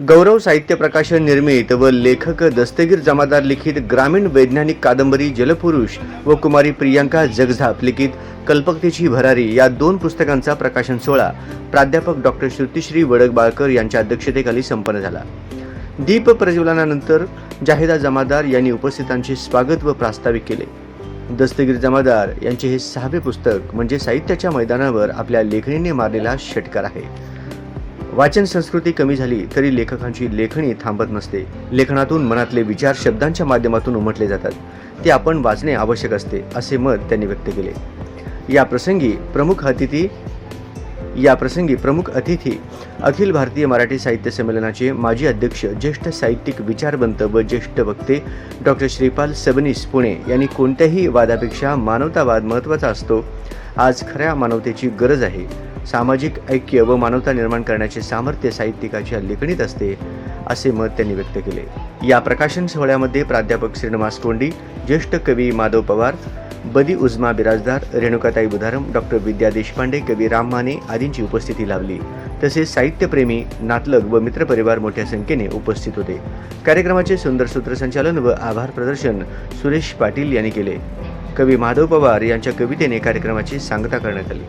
गौरव साहित्य प्रकाशन निर्मित व लेखक दस्तगीर जमादार लिखित ग्रामीण वैज्ञानिक कादंबरी जलपुरुष व कुमारी प्रियांका जगझाप लिखित कल्पकतेची भरारी या दोन पुस्तकांचा प्रकाशन सोहळा प्राध्यापक डॉक्टर श्रुतिश्री वडगबाळकर यांच्या अध्यक्षतेखाली संपन्न झाला. दीप प्रज्वलनानंतर जाहिदा जमादार यांनी उपस्थितांचे स्वागत व प्रास्ताविक केले. दस्तगीर जमादार यांचे हे सहावे पुस्तक म्हणजे साहित्याच्या मैदानावर आपल्या लेखणीने मारलेला षटकार आहे. वाचन संस्कृती कमी झाली तरी लेखकांची लेखणी थांबत नसते. लेखनातून मनातले विचार शब्दांच्या माध्यमातून उमटले जातात. ते आपण वाचणे आवश्यक असते असे मत त्यांनी व्यक्त केले. या प्रसंगी प्रमुख अतिथी या प्रसंगी प्रमुख अतिथी अखिल भारतीय मराठी साहित्य संमेलनाचे माजी अध्यक्ष ज्येष्ठ साहित्यिक विचारवंत व ज्येष्ठ वक्ते डॉक्टर श्रीपाल सबनीस पुणे यांनी कोणत्याही वादापेक्षा मानवतावाद महत्त्वाचा असतो. आज खऱ्या मानवतेची गरज आहे. सामाजिक ऐक्य व मानवता निर्माण करण्याचे सामर्थ्य साहित्यिकाच्या लेखणीत असते असे मत त्यांनी व्यक्त केले. या प्रकाशन सोहळ्यामध्ये प्राध्यापक श्रीनिवास कोंडी ज्येष्ठ कवी माधव पवार बदी उजमा बिराजदार रेणुकाताई बुधारम डॉक्टर विद्या देशपांडे कवी राम माने आदींची उपस्थिती लाभली. तसेच साहित्यप्रेमी नातलग व मित्रपरिवार मोठ्या संख्येने उपस्थित होते. कार्यक्रमाचे सुंदर सूत्रसंचालन व आभार प्रदर्शन सुरेश पाटील यांनी केले. कवी माधव पवार यांच्या कवितेने कार्यक्रमाची सांगता करण्यात आली.